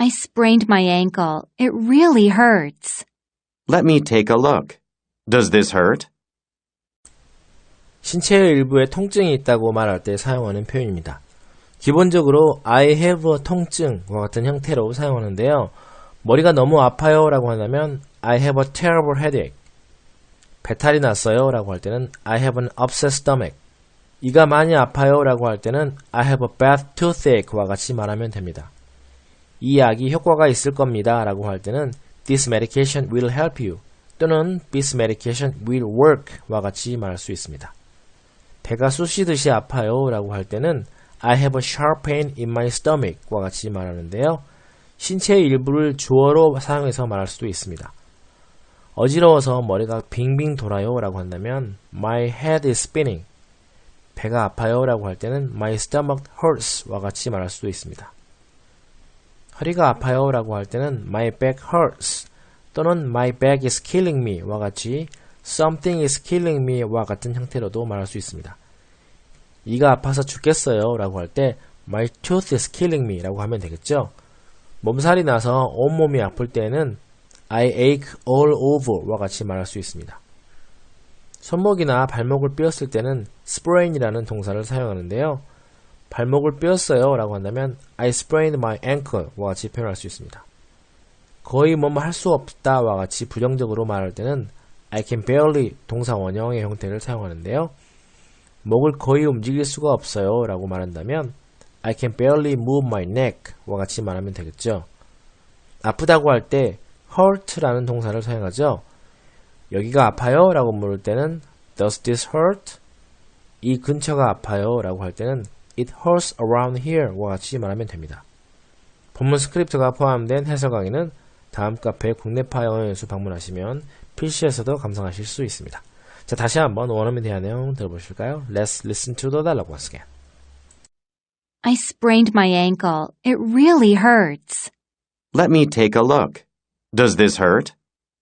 I sprained my ankle. It really hurts. Let me take a look. Does this hurt? 신체의 일부에 통증이 있다고 말할 때 사용하는 표현입니다. 기본적으로 I have a 통증과 같은 형태로 사용하는데요. 머리가 너무 아파요 라고 한다면 I have a terrible headache. 배탈이 났어요 라고 할 때는 I have an upset stomach. 이가 많이 아파요 라고 할 때는 I have a bad toothache와 같이 말하면 됩니다. 이 약이 효과가 있을 겁니다 라고 할 때는 This medication will help you 또는 This medication will work와 같이 말할 수 있습니다. 배가 쑤시듯이 아파요 라고 할 때는 I have a sharp pain in my stomach과 같이 말하는데요. 신체의 일부를 주어로 사용해서 말할 수도 있습니다. 어지러워서 머리가 빙빙 돌아요 라고 한다면 My head is spinning 배가 아파요 라고 할 때는 My stomach hurts와 같이 말할 수도 있습니다. 허리가 아파요 라고 할 때는 My back hurts 또는 My back is killing me와 같이 Something is killing me와 같은 형태로도 말할 수 있습니다. 이가 아파서 죽겠어요 라고 할 때 My tooth is killing me 라고 하면 되겠죠. 몸살이 나서 온몸이 아플 때는 I ache all over와 같이 말할 수 있습니다. 손목이나 발목을 삐었을 때는 sprain이라는 동사를 사용하는데요. 발목을 삐었어요 라고 한다면 I sprained my ankle와 같이 표현할 수 있습니다. 거의 뭐할 수 없다 와 같이 부정적으로 말할 때는 I can barely 동사 원형의 형태를 사용하는데요. 목을 거의 움직일 수가 없어요 라고 말한다면 I can barely move my neck와 같이 말하면 되겠죠. 아프다고 할 때 hurt라는 동사를 사용하죠. 여기가 아파요 라고 물을 때는 Does this hurt? 이 근처가 아파요 라고 할 때는 It hurts around here 와 같이 말하면 됩니다. 본문 스크립트가 포함된 해설 강의는 다음 카페 국내파 영어 연수 방문하시면 PC에서도 감상하실 수 있습니다. 자, 다시 한번 원어민에 대한 내용 들어보실까요? Let's listen to the dialogue once again. I sprained my ankle. It really hurts. Let me take a look. Does this hurt?